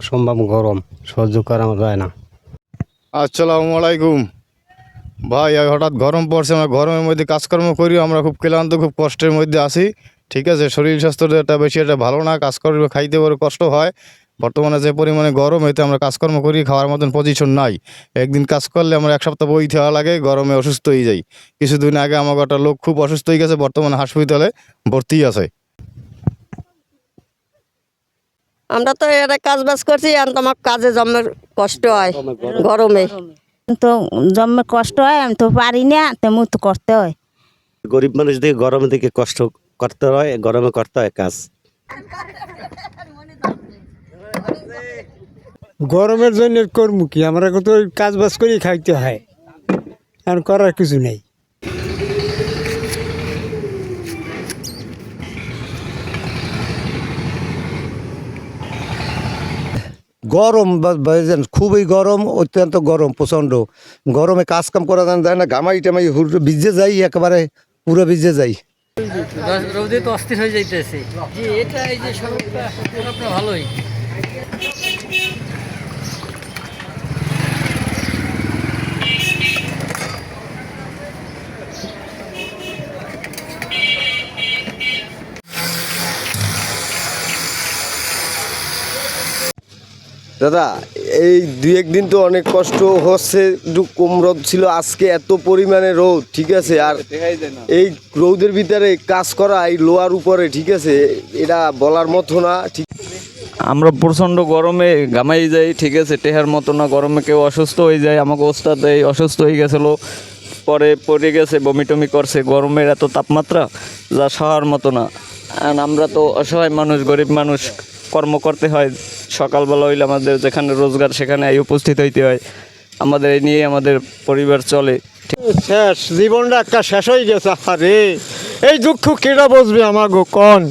অসম্ভব গরম, সহ্য করা যায় না। আসসালামু আলাইকুম। ভাই হঠাৎ গরম পড়ছে, আমরা গরমের মধ্যে কাজকর্ম করি আমরা খুব ক্লান্ত, খুব কষ্টের মধ্যে আছি। ঠিক আছে, শরীর স্বাস্থ্যটা বেশি একটা ভালো না কাজকর্ম খাইতে বড় কষ্ট হয়। বর্তমানে যে পরিমাণে গরম, এতে আমরা কাজকর্ম করি, খাওয়ার মতন পজিশন নাই। একদিন কাজ করলে আমরা এক সপ্তাহ বই থাকা লাগে, গরমে অসুস্থ হয়ে যাই। কিছুদিন আগে আমার একটা লোক খুব অসুস্থ হয়ে গেছে, বর্তমানে হাসপাতালে ভর্তি আছে। আমরা তো এটা কাজ বাজ করছি আর তোমার কাজে জমের কষ্ট হয় গরমে। তো জন্মের কষ্ট হয় আমি তো পারি না তেমন তো করতে হয়। গরিব মানুষ দিকে গরমে দিকে কষ্ট করতে হয় গরমে করতে হয় কাজ। গরমের জন্য করব কি? আমরা তো কাজ বাজ করে খাইতে হয়। আর করার কিছু নেই। গরম খুবই গরম অত্যন্ত গরম প্রচণ্ড। গরমে কাজ কাম করা যায় না, গামাই টামাই ভিজে যাই একেবারে পুরো ভিজে যাই। রোদে তো অস্থির হয়ে যাইতেছে। ভালোই। দাদা এই দুই একদিন তো অনেক কষ্ট হচ্ছে একটু কম রোদ ছিল আজকে এত পরিমাণে রোদ ঠিক আছে? আর এই রোদের ভিতরে কাজ করা এই লোয়ার উপরে ঠিক আছে? এটা বলার মতো না ঠিক আমরা প্রচণ্ড গরমে ঘামাই যাই ঠিক আছে? টেহার মতো না গরমে কেউ অসুস্থ হয়ে যায়। আমাকে ওস্তাদ এই অসুস্থ হয়ে গেছিল পরে পড়ে গেছে বমি টমি করছে গরমের এত তাপমাত্রা যা সহার মতো না। আর আমরা তো অসহায় মানুষ গরিব মানুষ কর্ম করতে হয়। সকালবেলা হইলে আমাদের যেখানে রোজগার, সেখানে উপস্থিত হইতে হয়। আমাদের এই নিয়ে আমাদের পরিবার চলে। শেষ, জীবনটা একটা শেষ হয়ে গেছে আরে এই দুঃখ কেটা বসবে আমার গো কন?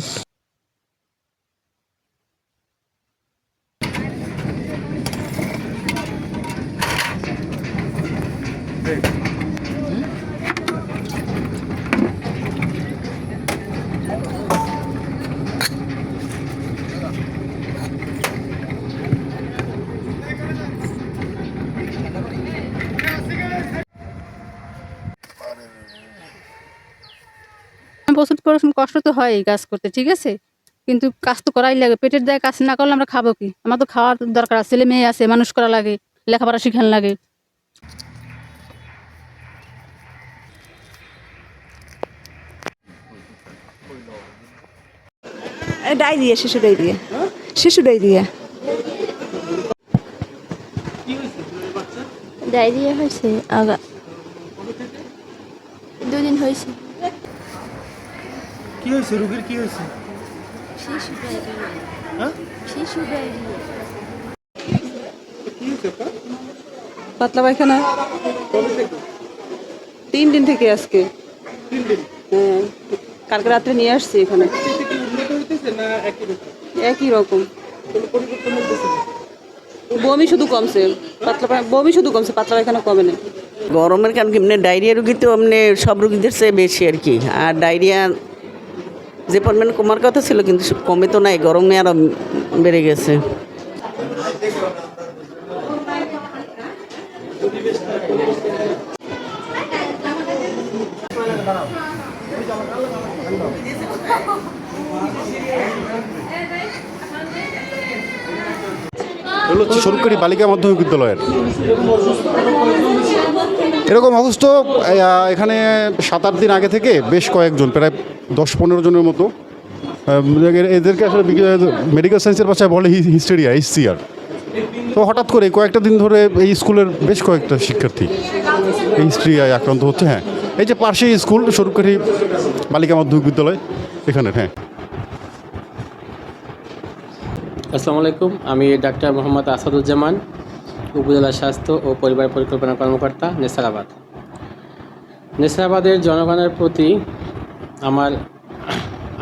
প্রচুর পরিশ্রম কষ্ট তো হয় এই কাজ করতে ঠিক আছে? কিন্তু কাজ তো করাই লাগে পেটের দায় কাজ না করলে আমরা খাব কি? আমার তো খাওয়ার দরকার আছে ছেলে মেয়ে আছে মানুষ করা লাগে লেখাপড়া শিখান লাগে। ডায়রিয়া শিশু ডায়রিয়া শিশু ডায়রিয়া ডায়রিয়া হয়েছে আগা দুদিন হয়েছে। কি হয়েছে? রুগীর কি হয়েছে? ডায়রিয়া। পাতলা পায়খানা। তিন দিন থেকে আজকে। হ্যাঁ কালকে রাত্রে নিয়ে আসছি এখানে। একই রকম? বমি শুধু কমছে। পাতলা বমি শুধু কমছে পাতলা পায়খানা কমে না গরমের কারণ কি ডায়রিয়া রুগী তো এমনি সব রুগীদের চেয়ে বেশি আর কি। আর ডায়রিয়া যে পরিমাণ কমার কথা ছিল, কিন্তু কমে তো নাই, গরমে আরও বেড়ে গেছে। এগুলো সরকারি বালিকা মাধ্যমিক বিদ্যালয়ের। এরকম অসুস্থ এখানে সাত আট দিন আগে থেকে বেশ কয়েকজন, প্রায় দশ পনেরো জনের মতো এদেরকে আসলে মেডিকেল সায়েন্সের ভাষায় বলে হিস্টেরিয়া এইচসিআর তো হঠাৎ করে কয়েকটা দিন ধরে এই স্কুলের বেশ কয়েকটা শিক্ষার্থী হিস্ট্রিয়ায় আক্রান্ত হচ্ছে হ্যাঁ। এই যে পাশেই স্কুল, সরকারি বালিকা মাধ্যমিক বিদ্যালয় এখানে হ্যাঁ। আসসালামু আলাইকুম, আমি ডাক্তার মোহাম্মদ আসাদুজ্জামান। উপজেলা স্বাস্থ্য ও পরিবার পরিকল্পনা কর্মকর্তা নেসারাবাদ। নেসারাবাদের জনগণের প্রতি আমার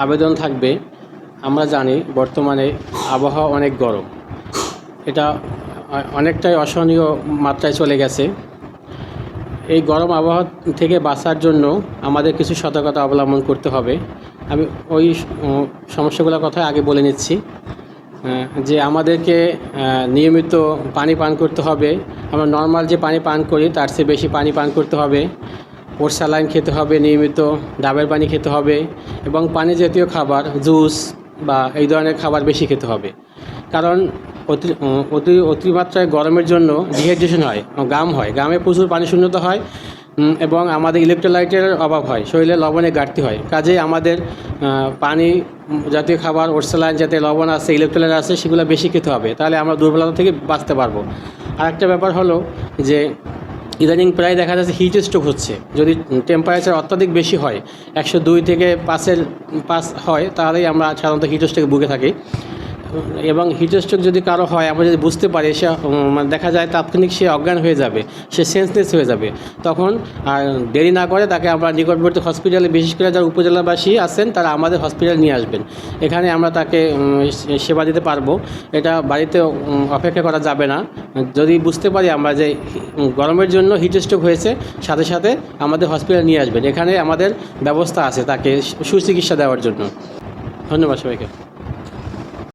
আবেদন থাকবে, আমরা জানি বর্তমানে আবহাওয়া অনেক গরম। এটা অনেকটাই অসহনীয় মাত্রায় চলে গেছে। এই গরম আবহাওয়া থেকে বাঁচার জন্য আমাদের কিছু সতর্কতা অবলম্বন করতে হবে। আমি ওই সমস্যাগুলোর কথা আগে বলে নিচ্ছি। যে আমাদেরকে নিয়মিত পানি পান করতে হবে। আমরা নর্মাল যে পানি পান করি, তার চেয়ে বেশি পানি পান করতে হবে। ওর স্যালাইন খেতে হবে নিয়মিত, ডাবের পানি খেতে হবে এবং পানি জাতীয় খাবার, জুস বা এই ধরনের খাবার বেশি খেতে হবে। কারণ অতি অতি, অতিমাত্রায় গরমের জন্য ডিহাইড্রেশন হয় গাম হয়। গামে প্রচুর পানি শূন্যতা হয়। এবং আমাদের ইলেকট্রোলাইটের অভাব হয়, শরীরে লবণের ঘাটতি হয়। কাজেই আমাদের পানি জাতীয় খাবার ওরসালাইন যাতে লবণ আছে ইলেকট্রোলাইট আছে, সেগুলো বেশি খেতে হবে। তাহলে আমরা দুর্বলতা থেকে বাঁচতে পারব। আরেকটা ব্যাপার হলো যে, ইদানিং প্রায় দেখা যাচ্ছে হিট স্ট্রোক হচ্ছে। যদি টেম্পারেচার অত্যাধিক বেশি হয়, একশো দুই থেকে পাঁচের পাঁচ হয়, তাহলেই আমরা সাধারণত হিট স্ট্রোকে ভুগে থাকি। এবং হিটস্ট্রোক যদি কারও হয়, আমরা যদি বুঝতে পারি, সে মানে দেখা যায় তাৎক্ষণিক সে অজ্ঞান হয়ে যাবে, সে সেন্সলেস হয়ে যাবে, তখন দেরি না করে তাকে আমরা নিকটবর্তী হসপিটালে বিশেষ করে যারা উপজেলাবাসী আছেন, তারা আমাদের হসপিটাল নিয়ে আসবেন। এখানে আমরা তাকে সেবা দিতে পারব। এটা বাড়িতে অপেক্ষা করা যাবে না। যদি বুঝতে পারি আমরা যে গরমের জন্য হিটস্ট্রোক হয়েছে, সাথে সাথে আমাদের হসপিটাল নিয়ে আসবেন। এখানে আমাদের ব্যবস্থা আছে তাকে সুচিকিৎসা দেওয়ার জন্য। ধন্যবাদ সবাইকে।